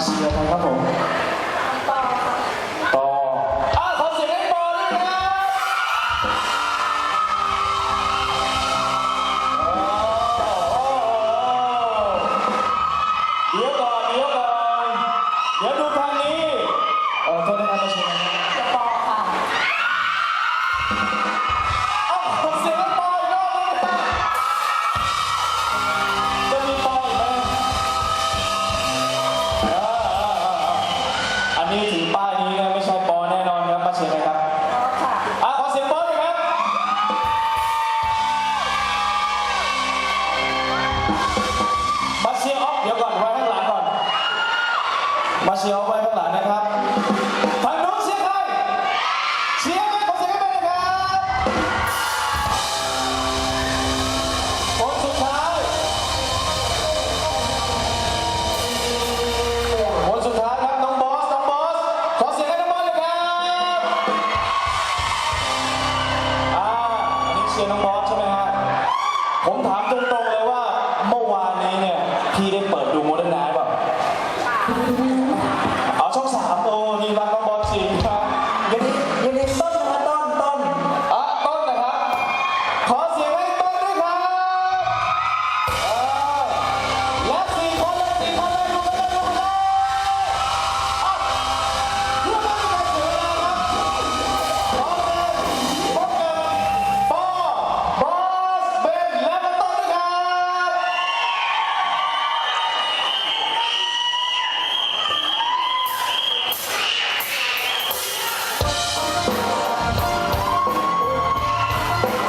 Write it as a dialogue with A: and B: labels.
A: Siyama. ป้ายนี้นะไม่ใช่ปอแน่นอนครับป้าเชนนะครับ
B: อค่ะ
A: ขอเสียงปอนอยครับมาเชียร์ออฟเดี๋ยวก่อนไว้ข้างหลังก่อนมาเชียร์ออฟไว้ข้างหลังนะครับ ชียร์น้องมอสใช่ไหมฮะ ผมถามตรงๆเลยว่าเมื่อวานนี้เนี่ย พี่ได้เปิดดูโมเดิร์นไนท์แบบ